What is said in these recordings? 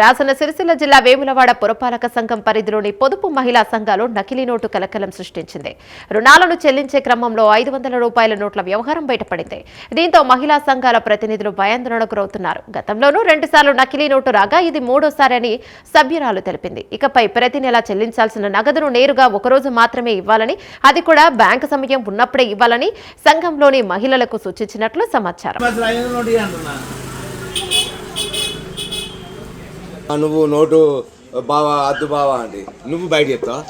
రాజన్న సిరిసిల్ల జిల్లా వేములవాడ పురపాలక సంఘం పరిధిలోని పొదుపు మహిళా సంఘాలు నకిలీ నోటు కలకలం సృష్టించింది. రుణాలను చెల్లించే క్రమంలో ఐదు వందల రూపాయల నోట్ల వ్యవహారం బయటపడింది. దీంతో మహిళా సంఘాల ప్రతినిధులు భయాందోళనకు గురవుతున్నారు. గతంలోనూ రెండుసార్లు నకిలీ నోటు రాగా ఇది మూడోసారని సభ్యురాలు తెలిపింది. ఇకపై ప్రతి నెల చెల్లించాల్సిన నగదును నేరుగా ఒకరోజు మాత్రమే ఇవ్వాలని అది కూడా బ్యాంకు సమయం ఉన్నప్పుడే ఇవ్వాలని సంఘంలోని మహిళలకు సూచించినట్లు సమాచారం. నువ్వు నోటు బావా అద్దు బావా అంటే నువ్వు బయట చెప్తావా?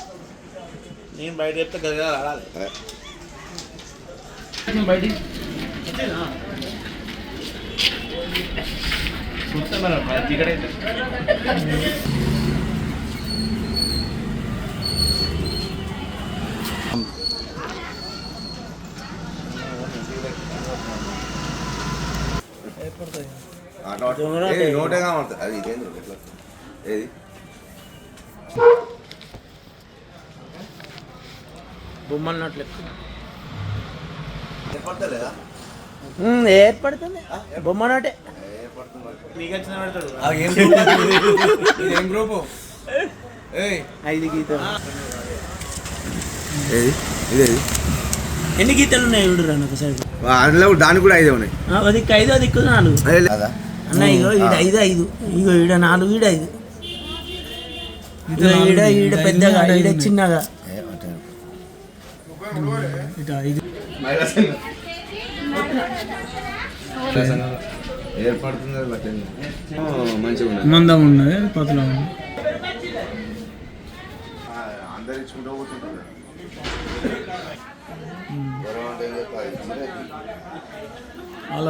నేను బయట చెప్తే గదిగా రాడాలి ఆ, నోట్ కావాలి అది ఇదేంది ఎట్లా ఏది బొమ్మల నోట్లు ఎక్కువ ఏర్పడతలేదా ఏర్పడుతుంది బొమ్మ నోటే ఏం గ్రూప్ ఐదు గీతలు ఏది ఇదేది ఎన్ని గీతలు ఉన్నాయి? చూడరా నాకు సైడ్. అందులో దానికి కూడా ఐదే ఉన్నాయి. అది ఐదు అది ఎక్కువ నాలుగు. అదే. లేదా అన్న ఇగో ఈడ ఐదు ఐదు. ఇగో ఈడ నాలుగు ఈడ ఐదు. ఇగో ఈడ ఈడ పెద్దగా ఈడ చిన్నగా. ఉన్నది మందం ఉన్నది. పతలా ఉంది అందరు చెప్తారు? వాళ్ళ